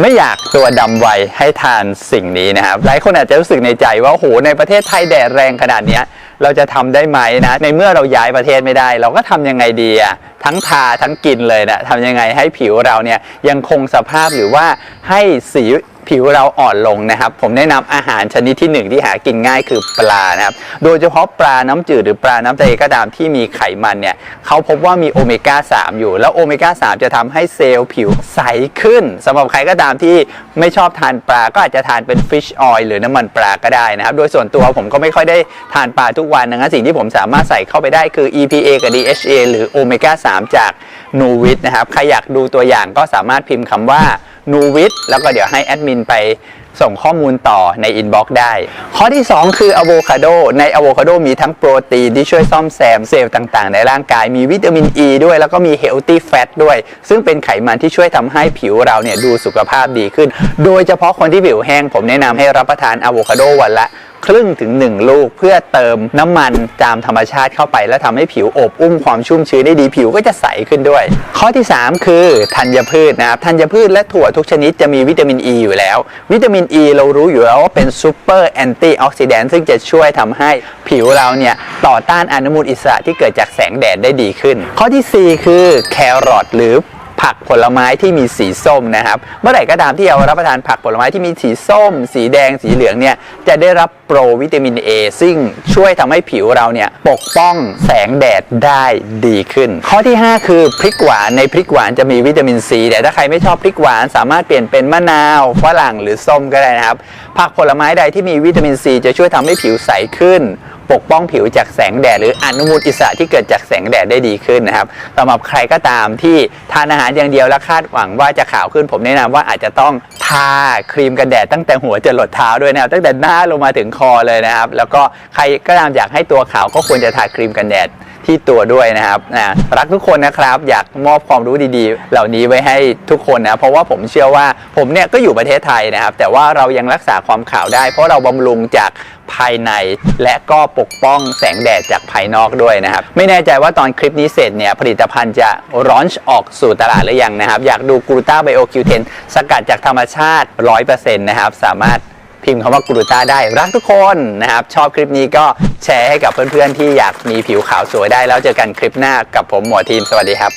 ไม่อยากตัวดำไวให้ทานสิ่งนี้นะครับ หลายคนอาจจะรู้สึกในใจว่าโอ้โหในประเทศไทยแดดแรงขนาดนี้เราจะทำได้ไหมนะ ในเมื่อเราย้ายประเทศไม่ได้ เราก็ทำยังไงดีอะทั้งทาทั้งกินเลยนะทำยังไงให้ผิวเราเนี่ยยังคงสภาพหรือว่าให้สี ผิวเราอ่อนลงนะครับ ผมแนะนำอาหารชนิดที่หนึ่งที่หากินง่ายคือปลานะครับ โดยเฉพาะปลาน้ำจืดหรือปลาน้ำทะเลก็ตามที่มีไขมันเนี่ยเขาพบว่ามีโอเมก้า3 อยู่ แล้วโอเมก้า3 จะทำให้เซลล์ผิวใสขึ้นสำหรับใครก็ตามที่ไม่ชอบทานปลาก็อาจจะทานเป็นฟิชออยล์หรือน้ำมันปลาก็ได้นะครับ โดยส่วนตัวผมก็ไม่ค่อยได้ทานปลาทุกวันนะสิ่งที่ผมสามารถใส่เข้าไปได้คือ EPA กับ DHA หรือโอเมก้า3จากนูวิทนะครับใครอยากดูตัวอย่างก็สามารถพิมพ์คำว่า นูวิทแล้วก็เดี๋ยวให้แอดมินไปส่งข้อมูลต่อในอินบ็อกซ์ได้ ข้อที่ 2 คืออะโวคาโด ในอะโวคาโดมีทั้งโปรตีนที่ช่วยซ่อมแซมเซลล์ต่างๆ ในร่างกาย มีวิตามินอ e ีด้วย แล้วก็มีเฮลตี้แฟตด้วย ซึ่งเป็นไขมันที่ช่วยทำให้ผิวเราเนี่ยดูสุขภาพดีขึ้น โดยเฉพาะคนที่ผิวแห้งผมแนะนำให้รับประทานอะโวคาโดวันละ ครึ่งถึง 1 ลูก เพื่อเติมน้ำมันตามธรรมชาติเข้าไป แล้วทำให้ผิวอบอุ้มความชุ่มชื้นได้ดีผิวก็จะใสขึ้นด้วย ข้อที่ 3 คือธัญพืชนะครับธัญพืชและถั่วทุกชนิดจะมีวิตามินอ e ีอยู่แล้ว วิตามินอ e ีเรารู้อยู่แล้วว่าเป็นซูเปอร์แอนตี้ออกซิแดนต์ซึ่งจะช่วยทำให้ผิวเราเนี่ยต่อต้านอนุมูลอิสระที่เกิดจากแสงแดดได้ดีขึ้น ข้อทีสี่4 คือแครอทหรือ ผักผลไม้ที่มีสีส้มนะครับ เมื่อไหร่ก็ตามที่เรารับประทานผักผลไม้ที่มีสีส้ม สีแดงสีเหลืองเนี่ยจะได้รับโปรวิตามิน A ซึ่งช่วยทำให้ผิวเราเนี่ยปกป้องแสงแดดได้ดีขึ้น ข้อที่ 5 คือพริกหวานในพริกหวานจะมีวิตามินซีแต่ถ้าใครไม่ชอบพริกหวาน สามารถเปลี่ยนเป็นมะนาวฝรั่งหรือส้มก็ได้นะครับ ผักผลไม้ใดที่มีวิตามินซีจะช่วยทำให้ผิวใสขึ้น ปกป้องผิวจากแสงแดดหรืออนุมูลอิสระที่เกิดจากแสงแดดได้ดีขึ้นนะครับสำหรับใครก็ตามที่ทานอาหารอย่างเดียวและคาดหวังว่าจะขาวขึ้นผมแนะนำว่าอาจจะต้องทาครีมกันแดดตั้งแต่หัวจรดเท้าด้วยนะครับตั้งแต่หน้าลงมาถึงคอเลยนะครับ แล้วก็ใครก็ตามอยากให้ตัวขาวก็ควรจะทาครีมกันแดด ที่ตัวด้วยนะครับนะรักทุกคนนะครับอยากมอบความรู้ดีๆ เหล่านี้ไว้ให้ทุกคนนะเพราะว่าผมเชื่อว่าผมเนี่ยก็อยู่ประเทศไทยนะครับ แต่ว่าเรายังรักษาความขาวได้ เพราะเราบำรุงจากภายใน และก็ปกป้องแสงแดดจากภายนอกด้วยนะครับ ไม่แน่ใจว่าตอนคลิปนี้เสร็จเนี่ยผลิตภัณฑ์จะร้อนออกสู่ตลาดหรือยังนะครับ อยากดูกลูตาไบโอคิวเทนสกัดจากธรรมชาติ 100%นะครับสามารถ พิมพ์คำว่ากรูตาได้รักทุกคนนะครับ ชอบคลิปนี้ก็แชร์ให้กับเพื่อนๆที่อยากมีผิวขาวสวยได้ แล้วเจอกันคลิปหน้ากับผมหมอทีมสวัสดีครับ